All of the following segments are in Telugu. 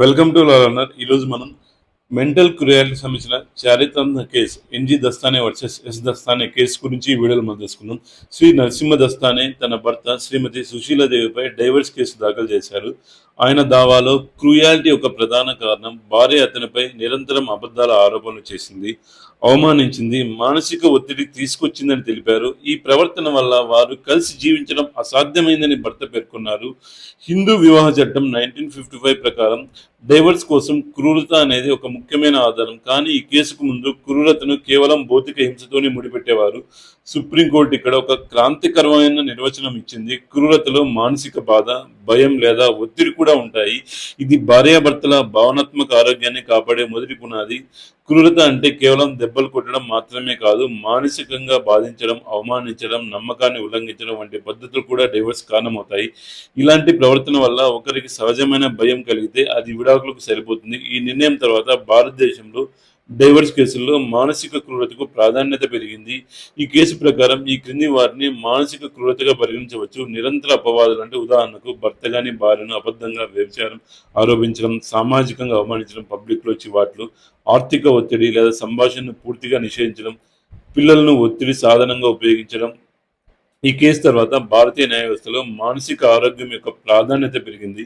వెల్కమ్ టు లర్నర్ ఈరోజు మనం మెంటల్ క్రుయాలిటీ సంబంధించిన చారిత్రాత్మక case NG Dastane versus S Dastane case గురించి ఈ వీడియోలో మనం తెలుసుకున్నాం శ్రీ నరసింహ దస్తానే తన భర్త శ్రీమతి సుశీలాదేవిపై డైవర్స్ కేసు దాఖలు చేశారు. ఆయన దావాలో క్రూయాలిటీ ఒక ప్రధాన కారణం. భార్య అతనిపై నిరంతరం అబద్ధాల ఆరోపణలు చేసింది అవమానించింది మానసిక ఒత్తిడి తీసుకొచ్చిందని తెలిపారు. ఈ ప్రవర్తన వల్ల వారు కలిసి జీవించడం అసాధ్యమైందని భర్త పేర్కొన్నారు. హిందూ వివాహ చట్టం నైన్టీన్ ఫిఫ్టీ ఫైవ్ ప్రకారం డైవర్స్ కోసం క్రూరత అనేది ఒక ముఖ్యమైన ఆధారం. కానీ ఈ కేసుకు ముందు క్రూరతను కేవలం భౌతిక హింసతోనే ముడిపెట్టేవారు. సుప్రీంకోర్టు ఇక్కడ ఒక క్రాంతికరమైన నిర్వచనం ఇచ్చింది. క్రూరతలో మానసిక బాధ భయం లేదా ఒత్తిడి కూడా ఉంటాయి. ఇది భార్యాభర్తల భావనాత్మక ఆరోగ్యాన్ని కాపాడే మొదటి పునాది. క్రూరత అంటే కేవలం దెబ్బలు కొట్టడం మాత్రమే కాదు మానసికంగా బాధించడం అవమానించడం నమ్మకాన్ని ఉల్లంఘించడం వంటి పద్ధతులు కూడా డైవర్స్ కారణమవుతాయి. ఇలాంటి ప్రవర్తన వల్ల ఒకరికి సహజమైన భయం కలిగితే అది విడాకులకు సరిపోతుంది. ఈ నిర్ణయం తర్వాత భారతదేశంలో డైవర్స్ కేసుల్లో మానసిక క్రూరతకు ప్రాధాన్యత పెరిగింది. ఈ కేసు ప్రకారం ఈ క్రింది వారిని మానసిక క్రూరతగా పరిగణించవచ్చు. నిరంతర అపవాదులు అంటే ఉదాహరణకు భర్త గాని భార్యను అబద్ధంగా వ్యభిచారం ఆరోపించడం సామాజికంగా అవమానించడం పబ్లిక్లో చివాట్లు ఆర్థిక ఒత్తిడి లేదా సంభాషణను పూర్తిగా నిషేధించడం పిల్లలను ఒత్తిడి సాధనంగా ఉపయోగించడం ఈ కేసు తర్వాత భారతీయ న్యాయ వ్యవస్థలో మానసిక ఆరోగ్యం యొక్క ప్రాధాన్యత పెరిగింది.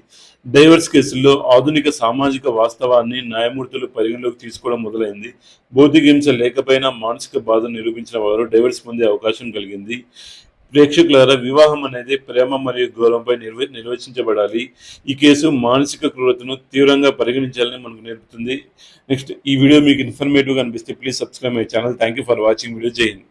డైవర్స్ కేసుల్లో ఆధునిక సామాజిక వాస్తవాన్ని న్యాయమూర్తులు పరిగణలోకి తీసుకోవడం మొదలైంది. భౌతిక హింస లేకపోయినా మానసిక బాధను నిరూపించిన వారు డైవర్స్ పొందే అవకాశం కలిగింది. ప్రేక్షకులారా వివాహం అనేది ప్రేమ మరియు గౌరవంపై నిర్వ నిర్వచించబడాలి. ఈ కేసు మానసిక క్రూరతను తీవ్రంగా పరిగణించాలని మనకు నేర్పుతుంది. నెక్స్ట్ ఈ వీడియో మీకు ఇన్ఫర్మేటివ్గా అనిపిస్తే please subscribe my channel. Thank you for watching. Video జై హింద్.